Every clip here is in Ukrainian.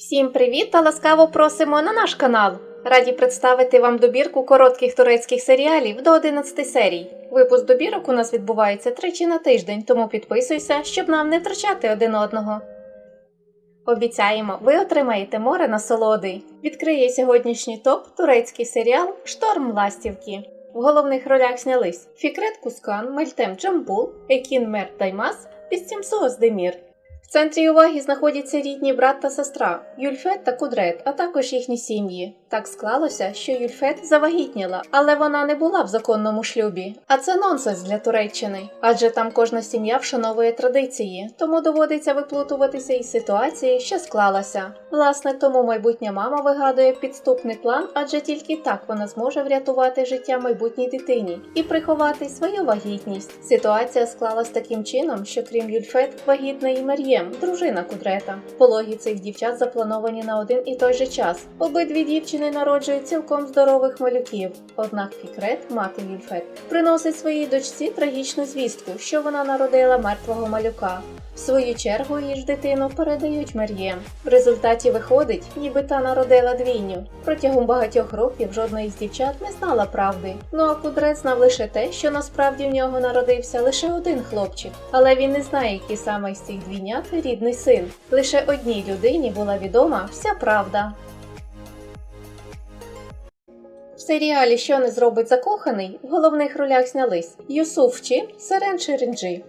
Всім привіт та ласкаво просимо на наш канал. Раді представити вам добірку коротких турецьких серіалів до 11 серій. Випуск добірок у нас відбувається тричі на тиждень, тому підписуйся, щоб нам не втрачати один одного. Обіцяємо, ви отримаєте море насолоди. Відкриє сьогоднішній топ турецький серіал Шторм Ластівки. В головних ролях знялись Фікрет Кускан, Мельтем Джамбул, Екін Мер Таймас, Пістімсо Оздемір. В центрі уваги знаходяться рідні брат та сестра Юльфет та Кудрет, а також їхні сім'ї. Так склалося, що Юльфет завагітніла, але вона не була в законному шлюбі. А це нонсенс для Туреччини, адже там кожна сім'я вшановує традиції, тому доводиться виплутуватися із ситуації, що склалася. Власне, тому майбутня мама вигадує підступний план, адже тільки так вона зможе врятувати життя майбутній дитині і приховати свою вагітність. Ситуація склалась таким чином, що крім Юльфет, вагітна і Мер'єм, дружина Кудрета. Пологи цих дівчат заплановані на один і той же час. Обидві дівчини народжують цілком здорових малюків. Однак Фікрет, мати Юльфет, приносить своїй дочці трагічну звістку, що вона народила мертвого малюка. В свою чергу її ж дитину передають Мер'єм. В результаті виходить, ніби та народила двійню. Протягом багатьох років жодна із дівчат не знала правди. Ну а Кудрет знав лише те, що насправді в нього народився лише один хлопчик, але він не знає, який саме з цих двійнят рідний син. Лише одній людині була відома вся правда. В серіалі Що не зробить закоханий в головних ролях знялись Юсуф Чі, Серен Ширинджі.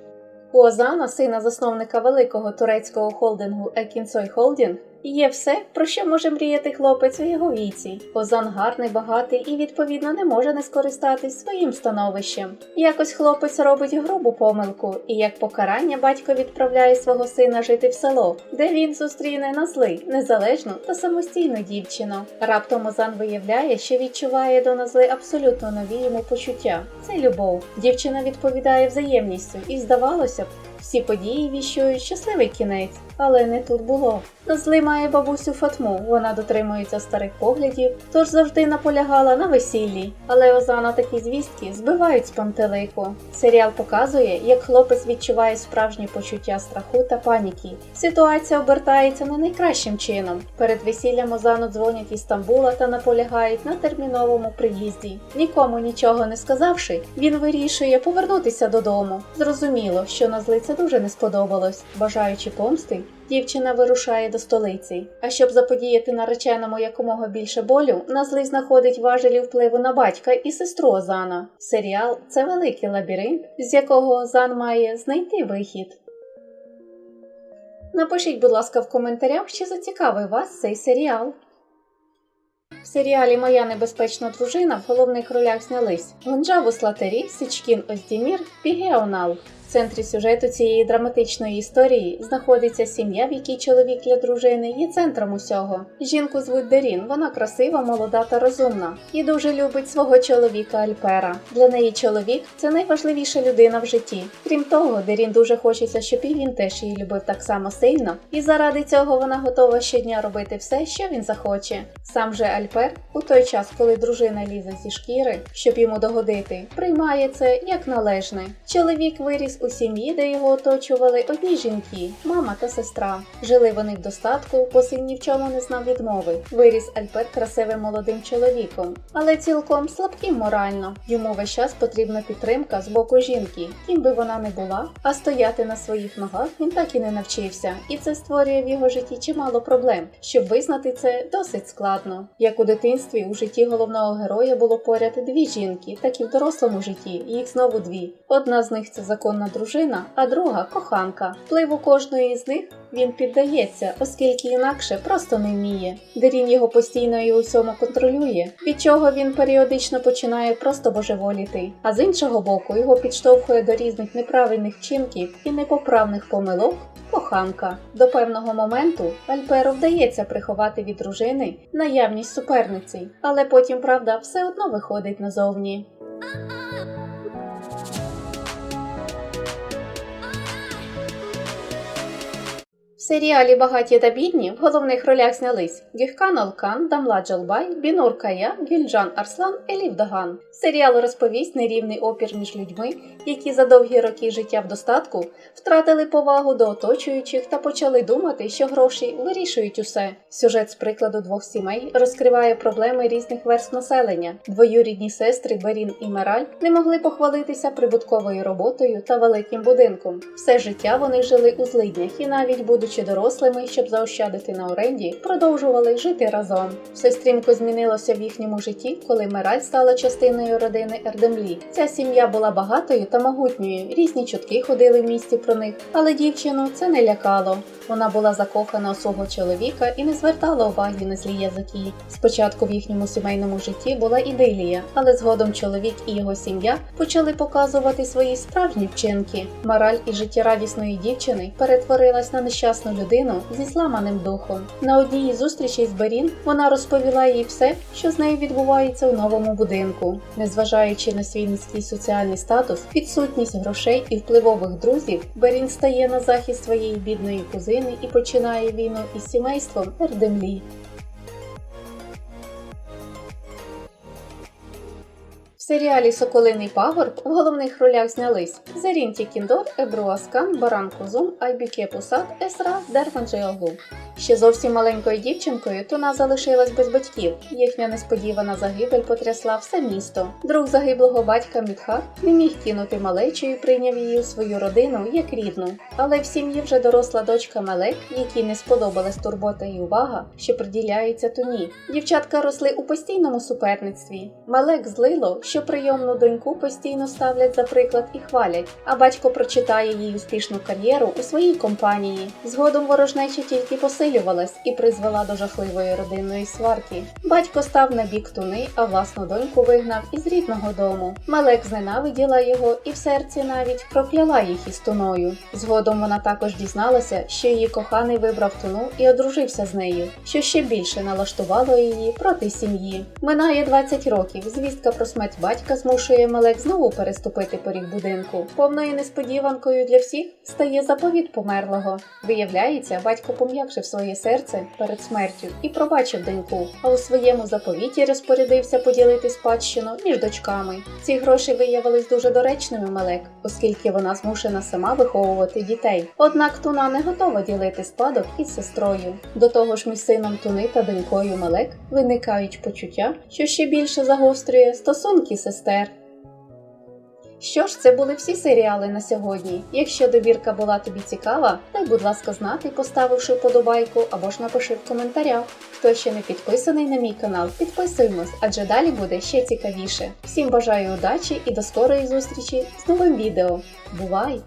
У Озана, сина засновника великого турецького холдингу Екінсой Холдінг, є все, про що може мріяти хлопець у його віці. Озан гарний, багатий і, відповідно, не може не скористатись своїм становищем. Якось хлопець робить грубу помилку, і як покарання батько відправляє свого сина жити в село, де він зустріне на зли, незалежну та самостійну дівчину. Раптом Озан виявляє, що відчуває до назли абсолютно нові йому почуття. Це любов. Дівчина відповідає взаємністю, і здавалося б, всі події віщують щасливий кінець, але не тут було. Назли має бабусю Фатму, вона дотримується старих поглядів, тож завжди наполягала на весіллі. Але Озана такі звістки збивають з пантелику. Серіал показує, як хлопець відчуває справжні почуття страху та паніки. Ситуація обертається не найкращим чином. Перед весіллям Озану дзвонять із Стамбула та наполягають на терміновому приїзді. Нікому нічого не сказавши, він вирішує повернутися додому. Зрозуміло, що Назли це дуже не сподобалось. Бажаючи помсти, Дівчина вирушає до столиці. А щоб заподіяти нареченому якомога більше болю, Назли знаходить важелі впливу на батька і сестру Озана. Серіал це великий лабіринт, з якого Озан має знайти вихід. Напишіть, будь ласка, в коментарях, чи зацікавив вас цей серіал. В серіалі Моя небезпечна дружина в головних ролях знялись Гонджаву Слатері, Січкін Оздімір, Пігеонал. В центрі сюжету цієї драматичної історії знаходиться сім'я, в якій чоловік для дружини є центром усього. Жінку звуть Дерін, вона красива, молода та розумна і дуже любить свого чоловіка Альпера. Для неї чоловік це найважливіша людина в житті. Крім того, Дерін дуже хочеться, щоб і він теж її любив так само сильно, і заради цього вона готова щодня робити все, що він захоче. Сам же Альпер, у той час, коли дружина лізе зі шкіри, щоб йому догодити, приймає це як належне. Чоловік виріс у сім'ї, де його оточували одні жінки, мама та сестра. Жили вони в достатку, бо син ні в чому не знав відмови. Виріс Альпер красивим молодим чоловіком, але цілком слабким морально. Йому весь час потрібна підтримка з боку жінки, ким би вона не була, а стояти на своїх ногах він так і не навчився, і це створює в його житті чимало проблем. Щоб визнати це досить складно. Як у дитинстві у житті головного героя було поряд дві жінки, так і в дорослому житті їх знову дві. Одна з них це законна дружина, а друга коханка. Впливу кожної з них він піддається, оскільки інакше просто не вміє. Дерін його постійно і у всьому контролює, від чого він періодично починає просто божеволіти. А з іншого боку, його підштовхує до різних неправильних вчинків і непоправних помилок. Коханка до певного моменту Альперу вдається приховати від дружини наявність суперниці, але потім правда все одно виходить назовні. Серіалі Багаті та бідні в головних ролях знялись Гюхкан Олкан, Дамла Джалбай, Бінур Кая, Гюльджан Арслан, Елів Даган. Серіал розповість нерівний опір між людьми, які за довгі роки життя в достатку втратили повагу до оточуючих та почали думати, що гроші вирішують усе. Сюжет з прикладу двох сімей розкриває проблеми різних верств населення. Двоюрідні сестри Берін і Мераль не могли похвалитися прибутковою роботою та великим будинком. Все життя вони жили у злиднях і навіть будучи дорослими, щоб заощадити на оренді, продовжували жити разом. Все стрімко змінилося в їхньому житті, коли Мераль стала частиною родини Ердемлі. Ця сім'я була багатою та могутньою. Різні чутки ходили в місті про них, але дівчину це не лякало. Вона була закохана у свого чоловіка і не звертала уваги на злі язики. Спочатку в їхньому сімейному житті була ідилія, але згодом чоловік і його сім'я почали показувати свої справжні вчинки. Мораль і життєрадісної дівчини перетворилась на нещасну людину зі зламаним духом. На одній із зустрічей з Берін вона розповіла їй все, що з нею відбувається у новому будинку. Незважаючи на свій низький соціальний статус, відсутність грошей і впливових друзів, Берін стає на захист своєї бідної кузини і починає війну із сімейством Ердемлі. Серіалі Соколиний пагорб в головних ролях знялись Зарінті Кіндор, Ебруаскан, Баран Козум, Айбіке Пусат, Есра, Дерман Джеогу. Ще зовсім маленькою дівчинкою Туна залишилась без батьків. Їхня несподівана загибель потрясла все місто. Друг загиблого батька Мідхат не міг кинути малечу і прийняв її у свою родину як рідну. Але в сім'ї вже доросла дочка Мелек, якій не сподобалась турбота і увага, що приділяється Туні. Дівчатка росли у постійному суперництві. Мелек злило, що прийомну доньку постійно ставлять за приклад і хвалять, а батько прочитає їй успішну кар'єру у своїй компанії. Згодом ворожнеча тільки посилювалась і призвела до жахливої родинної сварки. Батько став на бік туни, а власну доньку вигнав із рідного дому. Малек зненавиділа його і в серці навіть прокляла їх із туною. Згодом вона також дізналася, що її коханий вибрав туну і одружився з нею, що ще більше налаштувало її проти сім'ї. Минає 20 років. Звістка про смерть батька змушує Малек знову переступити поріг будинку. Повною несподіванкою для всіх стає заповіт померлого. Виявляється, батько пом'якшив своє серце перед смертю і пробачив доньку, а у своєму заповіті розпорядився поділити спадщину між дочками. Ці гроші виявились дуже доречними Малек, оскільки вона змушена сама виховувати дітей. Однак Туна не готова ділити спадок із сестрою. До того ж, між сином Туни та донькою Малек виникають почуття, що ще більше загострює стосунки сестер. Що ж, це були всі серіали на сьогодні. Якщо добірка була тобі цікава, дай, будь ласка, знати, поставивши вподобайку або ж напиши в коментарях. Хто ще не підписаний на мій канал, підписуємось, адже далі буде ще цікавіше. Всім бажаю удачі і до скорої зустрічі з новим відео. Бувай!